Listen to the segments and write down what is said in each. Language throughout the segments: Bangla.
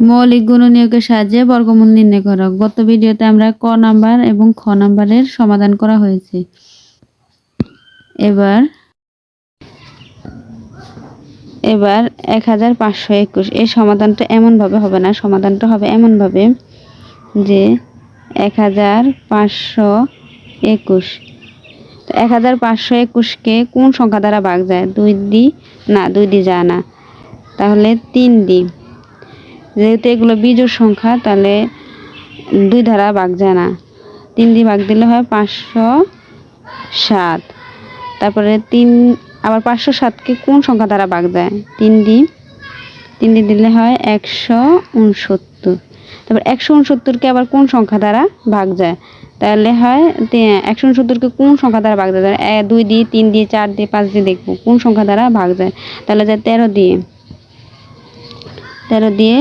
মৌলিক গুণনীয়কের সাহায্যে বর্গমূল নির্ণয় করো। গত ভিডিওতে আমরা ক নাম্বার এবং খ নাম্বারের সমাধান করা হয়েছে। এবার এবার এক হাজার পাঁচশো একুশ। এই সমাধানটা এমনভাবে হবে না, সমাধানটা হবে এমনভাবে যে এক হাজার পাঁচশো একুশ। তো এক হাজার পাঁচশো একুশকে কোন সংখ্যা দ্বারা ভাগ যায়? দুই দি না, দুই দি যায় না। তাহলে তিন দি যেহেতু এগুলো বিজোড় সংখ্যা, তাহলে দুই ধারা ভাগ যায় না। তিন দিয়ে ভাগ দিলে হয় পাঁচশো সাত। তারপরে তিন, আবার পাঁচশো সাতকে কোন সংখ্যা দ্বারা ভাগ যায় তিন দি তিন দিয়ে দিলে হয় একশো উনসত্তর। তারপর একশো উনসত্তরকে আবার কোন সংখ্যা দ্বারা ভাগ যায়? তাহলে হয় একশো উনসত্তরকে কোন সংখ্যা দ্বারা ভাগ যায় দুই দিয়ে, তিন দিয়ে, চার দিয়ে, পাঁচ দিয়ে দেখব কোন সংখ্যা দ্বারা ভাগ যায়। তাহলে যায় তেরো দিয়ে। তেরো দিয়ে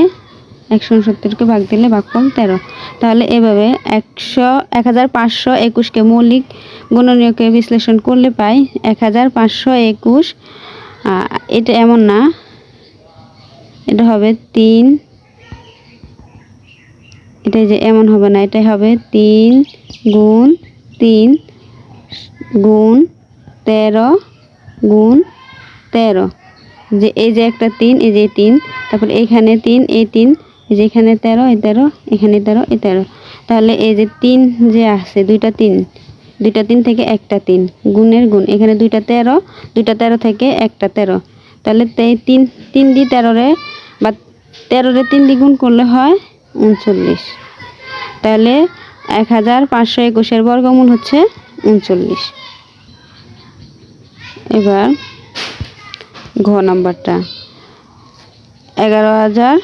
একশো উনসত্তরকে ভাগ দিলে ভাগফল তেরো। তাহলে এভাবে একশো এক হাজার পাঁচশো একুশকে মৌলিক গণনীয়কে বিশ্লেষণ করলে পাই এক হাজার পাঁচশো একুশ। এটা এমন না। এটা হবে তিন। এটা যে এমন হবে না এটা হবে তিন গুণ তিন গুণ তেরো গুণ তেরো। যে এই যে একটা তিন, এই যে তিন, তারপর এখানে তিন, এই তিন এই যে এখানে তেরো এই তেরো, এখানে তেরো, এ তেরো। তাহলে এই যে তিন যে আছে, দুইটা তিন। দুইটা তিন থেকে একটা তিন। গুণের গুণ। এখানে দুইটা তেরো দুইটা তেরো থেকে একটা তেরো। তাহলে তিন তিন দি তেরোরে বা তেরোরে তিন দি গুণ করলে হয় উনচল্লিশ। তাহলে এক হাজার পাঁচশো একুশের বর্গমূল হচ্ছে উনচল্লিশ। এবার ঘ নাম্বারটা। এগারো হাজার